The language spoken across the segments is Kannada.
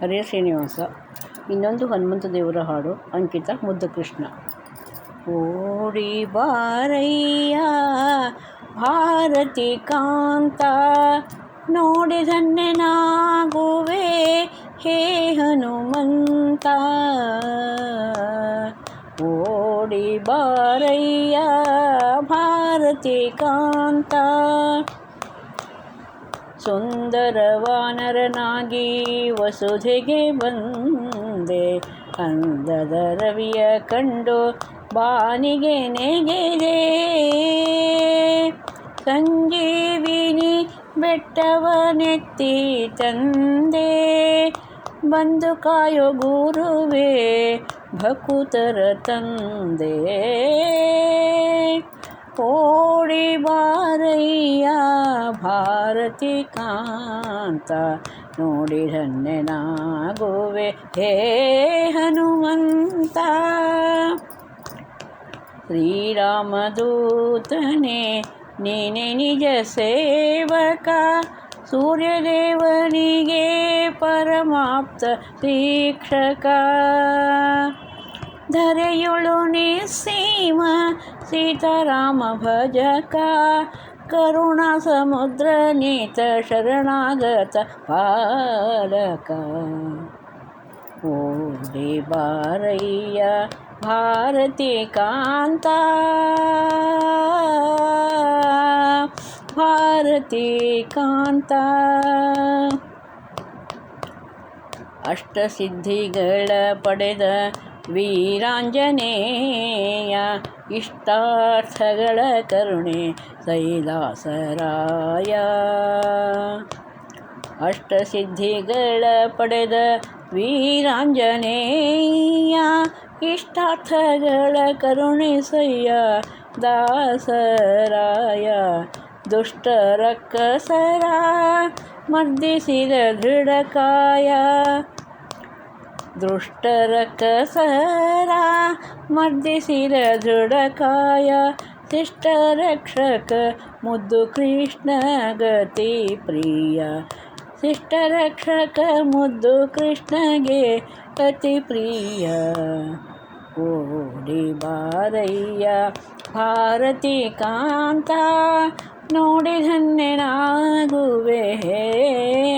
ಹರೇ ಶ್ರೀನಿವಾಸ. ಇನ್ನೊಂದು ಹನುಮಂತ ದೇವರ ಹಾಡು, ಅಂಕಿತ ಮುದ್ದಕೃಷ್ಣ. ಓಡಿ ಬಾರಯ್ಯ, ಭಾರತಿ ಕಾಂತ, ನೋಡಿ ಧನ್ಯನಾಗುವೆ, ಹೇ ಹನುಮಂತ. ಓಡಿ ಬಾರಯ್ಯ, ಭಾರತಿ ಕಾಂತ ಸುಂದರ ವಾನರನಾಗಿ ವಸುಧೆಗೆ ಬಂದೆ. ಅಂದದ ರವಿಯ ಕಂಡು ಬಾನಿಗೆ ನೆಗೆದೆ. ಸಂಜೀವಿನಿ ಬೆಟ್ಟವನೆತ್ತಿ ತಂದೆ. ಬಂದು ಕಾಯೋ ಗುರುವೇ ಭಕುತರ ತಂದೆ. ಓಡಿ ಬಾರಯ್ಯ ಭಾರತಿ ಕಾಂತ. ನೋಡಿ ಧನ್ಯನಾಗುವೆ ಹೇ ಹನುಮಂತ. ಶ್ರೀರಾಮದೂತನೇ, ನೀನೆ ನಿಜ ಸೇವಕ. ಸೂರ್ಯದೇವನಿಗೆ ಪರಮಾಪ್ತ ಶಿಕ್ಷಕ ಧರೆಯುಳು ನಿಸ್ಸೀಮ ಸೀತಾರಾಮ ಭಜಕ ಕರುಣ ಸಮುದ್ರ ನೀತ ಶರಣಾಗತ ಪಾಲಕ ಓಡಿ ಬಾರಯ್ಯ ಭಾರತಿ ಕಾಂತ ಭಾರತಿ ಕಾಂತ ಅಷ್ಟಸಿದ್ಧಿಗಳ ಪಡೆದ ವೀರಾಂಜನೇಯ ಇಷ್ಟಾರ್ಥಗಳ ಕರುಣೆ ಸೈಲಾಸರಾಯ ಅಷ್ಟಸಿದ್ಧಿಗಳ ಪಡೆದ ವೀರಾಂಜನೇಯ ಇಷ್ಟಾರ್ಥಗಳ ಕರುಣಿಸಯ್ಯ ದಾಸರಾಯ. ದುಷ್ಟ ರಕ್ಕಸರ ಮರ್ದಿಸಿದ ದೃಢಕಾಯ ದುಷ್ಟರಕ್ಕಸರ ಮರ್ದಿಸಿದ ದೃಢಕಾಯ ಶಿಷ್ಟರಕ್ಷಕ ಮುದ್ದು ಕೃಷ್ಣ ಗತಿ ಪ್ರಿಯ ಶಿಷ್ಟರಕ್ಷಕ ಮುದ್ದು ಕೃಷ್ಣಗೆ ಅತಿ ಪ್ರಿಯ ಓಡಿ ಬಾರಯ್ಯ ಭಾರತಿ ಕಾಂತ ನೋಡಿ ಧನ್ಯನಾಗುವೆ ಹೇ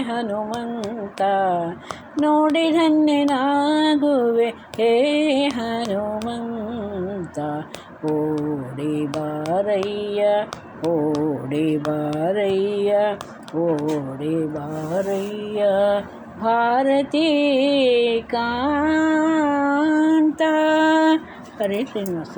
ಹನುಮಂತ ನೋಡಿ ಧನ್ಯನಾಗುವೆ ಹೇ ಹನುಮಂತ ಓಡಿ ಬಾರಯ್ಯ ಓಡಿ ಬಾರಯ್ಯ ಓಡಿ ಬಾರಯ್ಯ ಭಾರತಿ ಕಾಂತ ಹರೇ ಶ್ರೀನಿವಾಸ